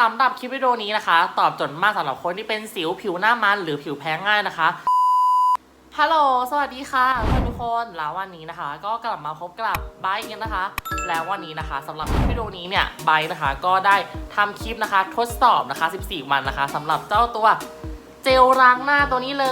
สำหรับคลิปวิดีโอนี้นะคะ ตอบโจทย์มากสำหรับคนที่เป็นสิวผิวหน้ามัน หรือผิวแพ้ง่ายนะคะฮัลโหล สวัสดีค่ะทุกคนแล้ววันนี้นะคะ ก็กลับมาพบกับไบค์กันนะคะ แล้ววันนี้นะคะสำหรับคลิปวิดีโอนี้เนี่ยไบค์นะคะ ก็ได้ทำคลิปนะคะ ทดสอบนะคะ 14 วันนะคะสำหรับเจ้าตัวเจลล้างหน้าตัวนี้เล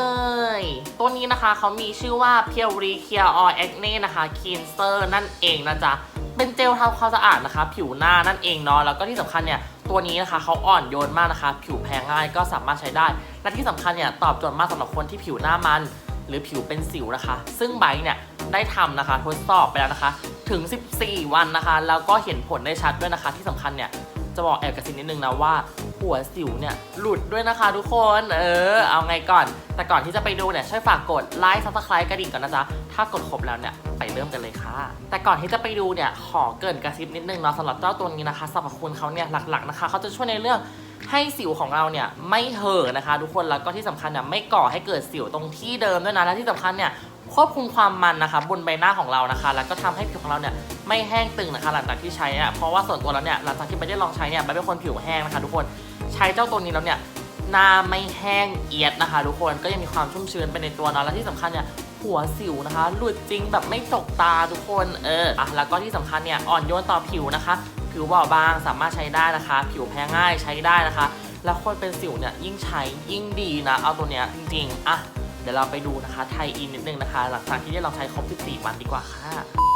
ย ตัวนี้นะคะเขามีชื่อว่า p u r e Clear All Acne นะคะ Cleanser นั่นเองนะจ๊ะ เป็นเจลทำความสะอาดนะคะ ผิวหน้านั่นเองเนาะแล้วก็ที่สำคัญเนี่ยตัวนี้นะคะเขาอ่อนโยนมากนะคะ ผิวแพ้ง่ายก็สามารถใช้ได้ และที่สำคัญเนี่ยตอบโจทย์มากสำหรับคนที่ผิวหน้ามัน หรือผิวเป็นสิวนะคะ ซึ่งไบร์เนี่ยได้ทำนะคะทดสอบไปแล้วนะคะ ถึง 14 วันนะคะ แล้วก็เห็นผลได้ชัดด้วยนะคะ ที่สำคัญเนี่ยจะบอกแอบกระซิบนิดนึงนะว่าหัวสิวเนี่ยหลุดด้วยนะคะทุกคน เออ เอาไงก่อน แต่ก่อนที่จะไปดูเนี่ยช่วยฝากกดไลค์ซับสไครต์กระดิ่งก่อนนะจ๊ะ ถ้ากดครบแล้วเนี่ยไปเริ่มกันเลยค่ะ แต่ก่อนที่จะไปดูเนี่ยขอเกินกระซิบนิดนึงเนาะสำหรับเจ้าตัวนี้นะคะสรรพคุณเขาเนี่ยหลักๆนะคะเขาจะช่วยในเรื่องให้สิวของเราเนี่ยไม่เห่อะนะคะ ทุกคนแล้วก็ที่สำคัญเนี่ยไม่ก่อให้เกิดสิวตรงที่เดิมด้วยนะและที่สำคัญเนี่ยควบคุมความมันนะคะบนใบหน้าของเรานะคะ แล้วก็ทำให้ผิวของเราเนี่ยไม่แห้งตึงนะคะ หลังจากที่ใช้เนี่ยเพราะว่าส่วนตัวแล้วเนี่ยหลังจากที่ไม่ได้ลองใช้เนี่ยไม่เป็นคนผิวแห้งนะคะ ทุกคนใช้เจ้าตัวนี้แล้วเนี่ย หน้าไม่แห้งเอียดนะคะ ทุกคนก็ยังมีความชุ่มชื้นไปในตัวเนาะและที่สำคัญเนี่ยหัวสิวนะคะ หลุดจริงแบบไม่จกตาทุกคนเอออะแล้วก็ที่สำคัญเนี่ยอ่อนโยนต่อผิวนะคะ ผิวบอบบางสามารถใช้ได้นะคะ ผิวแพ้ง่ายใช้ได้นะคะ แล้วคนเป็นสิวเนี่ยยิ่งใช้ยิ่งดีนะ เอาตัวเนี้ยจริงๆอะเดี๋ยวเราไปดูนะคะไทยอินนิดนึงนะคะ หลังจากที่ได้ลองใช้ครบ 14 วันดีกว่าค่ะ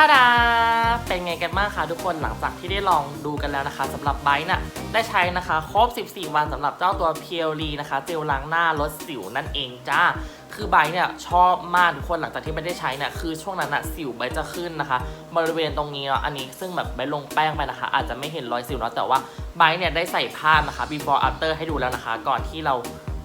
ท่าดาเป็นไงกันบ้างคะทุกคนหลังจากที่ได้ลองดูกันแล้วนะคะสำหรับไบร์น่ะได้ใช้นะคะครบ 14 วันสำหรับเจ้าตัวเพียวรีนะคะเจลล้างหน้าลดสิวนั่นเองจ้าคือไบร์เนี่ยชอบมากทุกคนหลังจากที่ไม่ได้ใช้เนี่ยคือช่วงนั้นอะสิวไบจะขึ้นนะคะ บริเวณตรงนี้เนาะอันนี้ซึ่งแบบไบลงแป้งไปนะคะ อาจจะไม่เห็นรอยสิวเนาะแต่ว่าไบร์เนี่ยได้ใส่ภาพนะคะ before after ให้ดูแล้วนะคะ ก่อนที่เรา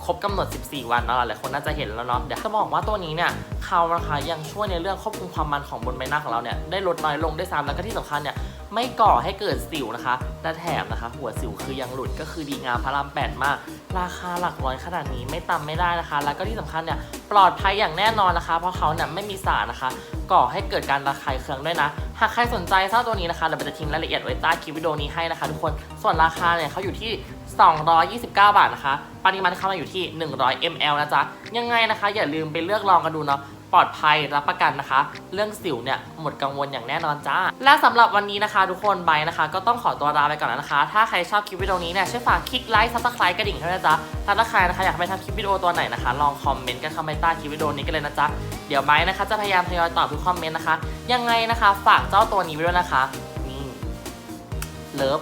ครบกำหนด 14 วันเนาะหลายคนน่าจะเห็นแล้วเนาะเดี๋ยวจะบอกว่าตัวนี้เนี่ยเขานะคะยังช่วยในเรื่องควบคุมความมันของบนใบหน้าของเราเนี่ยได้ลดน้อยลงได้ซ้ำแล้วก็ที่สำคัญเนี่ยไม่ก่อให้เกิดสิวนะคะและแถมนะคะ หัวสิวคือยังหลุดก็คือดีงามพระรามแปดมาก ราคาหลักร้อยขนาดนี้ไม่ต่ำไม่ได้นะคะ แล้วก็ที่สำคัญเนี่ยปลอดภัยอย่างแน่นอนนะคะ เพราะเขาเนี่ยไม่มีสารนะคะ ก่อให้เกิดการระคายเคืองด้วยนะ หากใครสนใจเจ้าตัวนี้นะคะเดี๋ยวเราจะทิ้งรายละเอียดไว้ใต้คลิปวิดีโอนี้ให้นะคะทุกคนส่วนราคาเนี่ยเขาอยู่ที่ 229 บาทนะคะ ปริมาณเข้ามาอยู่ที่ 100 ml นะจ๊ะยังไงนะคะ อย่าลืมไปเลือกลองกันดูเนาะ ปลอดภัยรับประกันนะคะ เรื่องสิวเนี่ยหมดกังวลอย่างแน่นอนจ้า และสำหรับวันนี้นะคะ ทุกคนไบร์ทนะคะ ก็ต้องขอตัวลาไปก่อนแล้วนะคะ ถ้าใครชอบคลิปวิดีโอนี้เนี่ยช่วยฝากคลิกไลค์ซับสไครต์กระดิ่งให้ด้วยนะจ๊ะถ้าถ้าใครนะคะอยากให้ไปทำคลิปวิดีโอตัวไหนนะคะ ลองคอมเมนต์กันเข้ามาใต้คลิปวิดีโอนี้กันเลยนะจ๊ะเดี๋ยวไบร์ทนะคะจะพยายามทยอยตอบทุกคอมเมนต์นะคะ ยังไงนะคะ ฝากเจ้าตัวนี้ไว้ด้วยนะคะนี่เลิฟ